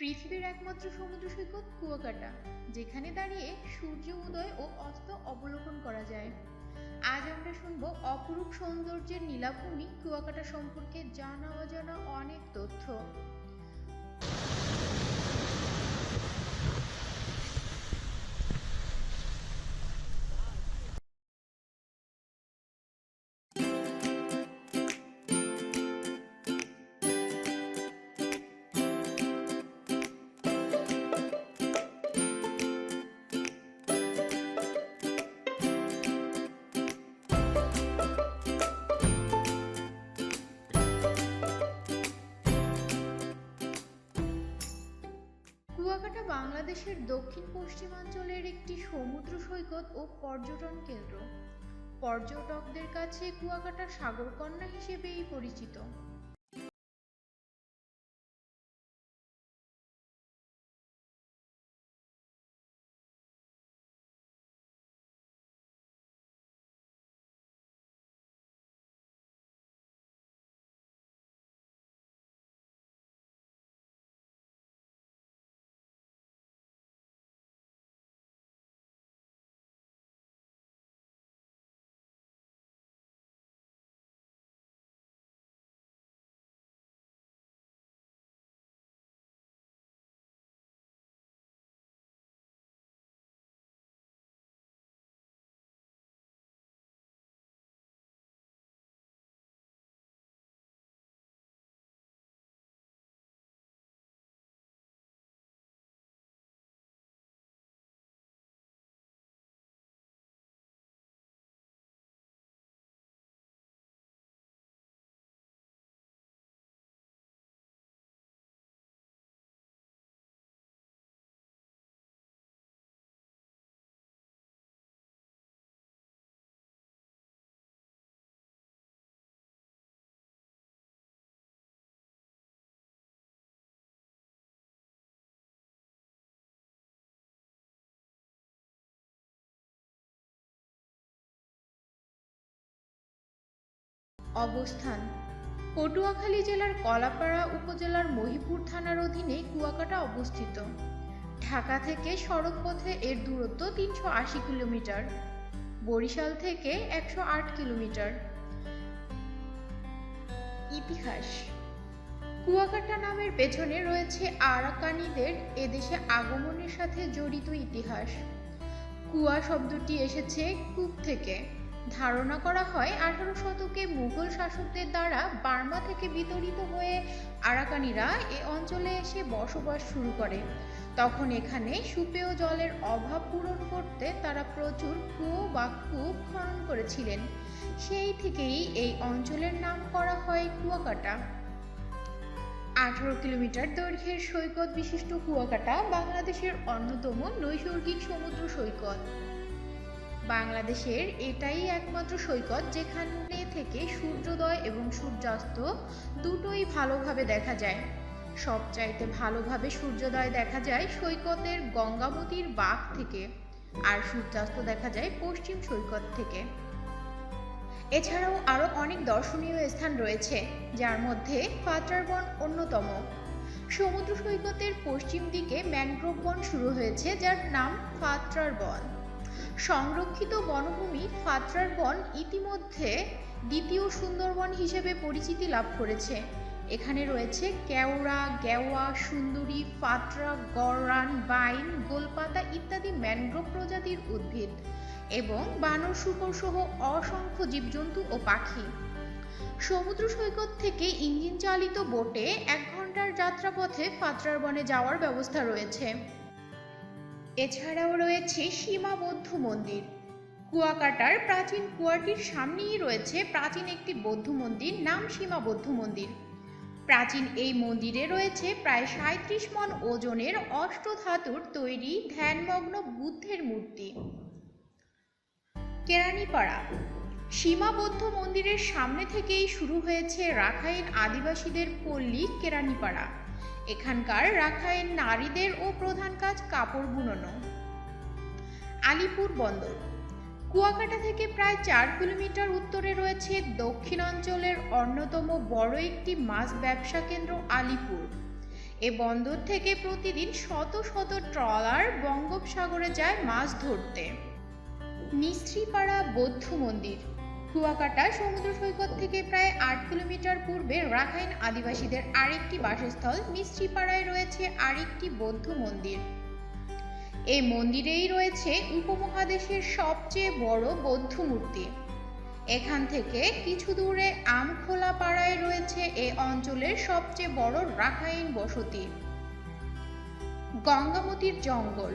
পৃথিবীর একমাত্র সমুদ্র সৈকত কুয়াকাটা, যেখানে দাঁড়িয়ে সূর্য উদয় ও অস্ত অবলোকন করা যায়। আজ আমরা শুনব অপরূপ সৌন্দর্যের নীলাভূমি কুয়াকাটা সম্পর্কে জানা অজানা অনেক তথ্য। কুয়াকাটা বাংলাদেশের দক্ষিণ পশ্চিমাঞ্চলের একটি সমুদ্র সৈকত ও পর্যটন কেন্দ্র। পর্যটকদের কাছে কুয়াকাটা সাগরকন্যা হিসেবেই পরিচিত। অবস্থান। পটুয়াখালী জেলার কলাপাড়া উপজেলার মহিপুর থানার অধীনে কুয়াকাটা অবস্থিত। ঢাকা থেকে সড়ক পথে এর দূরত্ব তিনশো আশি কিলোমিটার। বরিশাল থেকে একশো আট কিলোমিটার। ইতিহাস। কুয়াকাটা নামের পেছনে রয়েছে আরাকানিদের এদেশে আগমনের সাথে জড়িত ইতিহাস। কুয়া শব্দটি এসেছে কূপ থেকে। ধারণা করা হয় আঠারো শতকে মুঘল শাসকদের দ্বারা বার্মা থেকে বিতরিত হয়ে আরাকানিরা এ অঞ্চলে এসে বসবাস শুরু করে। তখন এখানে সুপেয় জলের অভাব পূরণ করতে তারা প্রচুর কুয়ো বা কূপ খনন করেছিলেন। সেই থেকেই এই অঞ্চলের নাম করা হয় কুয়াকাটা। আঠারো কিলোমিটার দৈর্ঘ্যের সৈকত বিশিষ্ট কুয়াকাটা বাংলাদেশের অন্যতম নৈসর্গিক সমুদ্র সৈকত। বাংলাদেশের এটাই একমাত্র সৈকত যেখানে থেকে সূর্যোদয় এবং সূর্যাস্ত দুটোই ভালোভাবে দেখা যায়। সবচাইতে ভালোভাবে সূর্যোদয় দেখা যায় সৈকতের গঙ্গাবতীর বাঘ থেকে, আর সূর্যাস্ত দেখা যায় পশ্চিম সৈকত থেকে। এছাড়াও আরও অনেক দর্শনীয় স্থান রয়েছে, যার মধ্যে ফাত্রার বন অন্যতম। সমুদ্র সৈকতের পশ্চিম দিকে ম্যানগ্রোভ বন শুরু হয়েছে, যার নাম ফাত্রার বন সংরক্ষিত বনভূমি ফাত্রার বন ইতিমধ্যে দ্বিতীয় সুন্দরবন হিসেবে পরিচিতি লাভ করেছে। এখানে রয়েছে কেওড়া, গেওয়া, সুন্দরী, ফাতরা গড়ান বাইন, গোলপাতা ইত্যাদি ম্যানগ্রোভ প্রজাতির উদ্ভিদ এবং বানর শুকর সহ অসংখ্য জীবজন্তু ও পাখি। সমুদ্র সৈকত থেকে ইঞ্জিন চালিত বোটে এক ঘণ্টার যাত্রাপথে ফাত্রার বনে যাওয়ার ব্যবস্থা রয়েছে। এছাড়াও রয়েছে সীমা বৌদ্ধ মন্দির। কুয়াকাটার প্রাচীন কুয়াটির সামনেই রয়েছে প্রাচীন একটি বৌদ্ধ মন্দির, নাম সীমা বৌদ্ধ মন্দির। প্রাচীন এই মন্দিরে রয়েছে প্রায় সাঁত্রিশ মন ওজনের অষ্টধাতুর তৈরি ধ্যানমগ্ন বুদ্ধের মূর্তি। কেরানীপাড়া। সীমাবদ্ধ মন্দিরের সামনে থেকেই শুরু হয়েছে রাখাইন আদিবাসীদের পল্লী কেরানীপাড়া। এখানকার রাখাইন নারীদের ও প্রধান কাজ কাপড় বুননো। আলিপুর বন্দর। কুয়াকাটা থেকে প্রায় চার কিলোমিটার উত্তরে রয়েছে দক্ষিণাঞ্চলের অন্যতম বড় একটি মাছ ব্যবসা কেন্দ্র আলিপুর। এ বন্দর থেকে প্রতিদিন শত শত ট্রলার বঙ্গোপসাগরে যায় মাছ ধরতে। মিস্ত্রিপাড়া বৌদ্ধ মন্দির। কুয়াকাটা সমুদ্র সৈকত থেকে প্রায় আট কিলোমিটার পূর্বে রাখাইন আদিবাসীদের আরেকটি বাসস্থল মিস্ত্রিপাড়ায় রয়েছে আরেকটি বৌদ্ধ মন্দির। এই মন্দিরেই রয়েছে উপমহাদেশের সবচেয়ে বড় বৌদ্ধ মূর্তি। এখান থেকে কিছু দূরে আমখোলা পাড়ায় রয়েছে এ অঞ্চলের সবচেয়ে বড় রাখাইন বসতি। গঙ্গামতির জঙ্গল।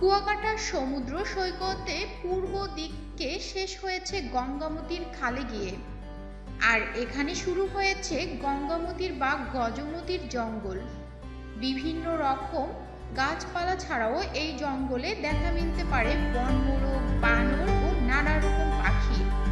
কুয়াকাটা সমুদ্র সৈকতে পূর্ব দিকে শেষ হয়েছে গঙ্গামতির খালে গিয়ে? আর এখানে শুরু হয়েছে গঙ্গামতির বা গজমতির জঙ্গল। বিভিন্ন রকম গাছপালা ছাড়াও এই জঙ্গলে দেখা মিলতে পারে বনমোরগ বানর ও নানা রকম পাখি।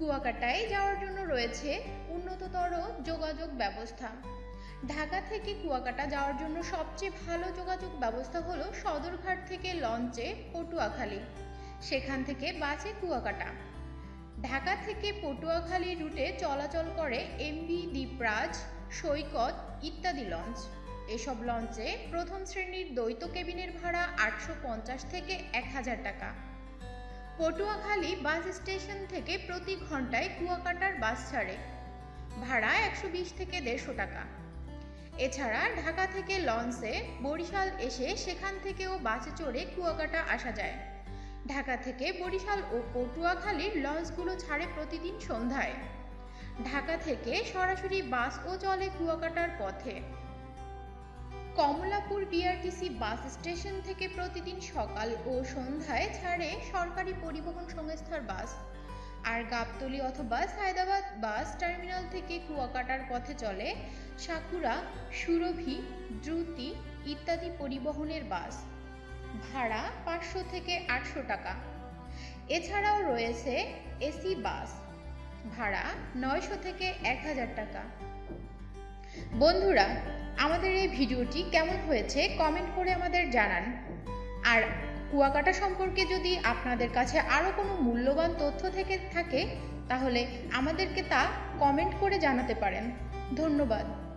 কুয়াকাটায় যাওয়ার জন্য রয়েছে উন্নততর যোগাযোগ ব্যবস্থা। ঢাকা থেকে কুয়াকাটা যাওয়ার জন্য সবচেয়ে ভালো যোগাযোগ ব্যবস্থা হলো সদরঘাট থেকে লঞ্চে পটুয়াখালী। সেখান থেকে বাসে কুয়াকাটা। ঢাকা থেকে পটুয়াখালী রুটে চলাচল করে এমবি, দ্বীপরাজ, সৈকত ইত্যাদি লঞ্চ। এসব লঞ্চে প্রথম শ্রেণির দ্বৈত কেবিনের ভাড়া আটশো পঞ্চাশ থেকে এক হাজার টাকা। পটুয়াখালী বাস স্টেশন থেকে প্রতি ঘন্টায় কুয়াকাটার বাস ছাড়ে। ভাড়া একশো বিশ থেকে দেড়শো টাকা। এছাড়া ঢাকা থেকে লঞ্চে বরিশাল এসে সেখান থেকেও বাসে চড়ে কুয়াকাটা আসা যায়। ঢাকা থেকে বরিশাল ও পটুয়াখালীর লঞ্চগুলো ছাড়ে প্রতিদিন সন্ধ্যায়। ঢাকা থেকে সরাসরি বাসও চলে কুয়াকাটার পথে। কমলাপুর বিআরটিসি বাস স্টেশন থেকে প্রতিদিন সকাল ও সন্ধ্যায় ছাড়ে সরকারি পরিবহন সংস্থার বাস। আর গাবতলী অথবা সায়দাবাদ বাস টার্মিনাল থেকে কুয়াকাটার পথে চলে সাকুরা সুরভি, দ্রুতি ইত্যাদি পরিবহনের বাস। ভাড়া পাঁচশো থেকে আটশো টাকা। এছাড়াও রয়েছে এসি বাস। ভাড়া নয়শো থেকে এক হাজার টাকা। বন্ধুরা, আমাদের এই ভিডিওটি কেমন হয়েছে কমেন্ট করে আমাদের জানান। আর কুয়াকাটা সম্পর্কে যদি আপনাদের কাছে আরও কোনো মূল্যবান তথ্য থেকে থাকে, তাহলে আমাদেরকে তা কমেন্ট করে জানাতে পারেন। ধন্যবাদ।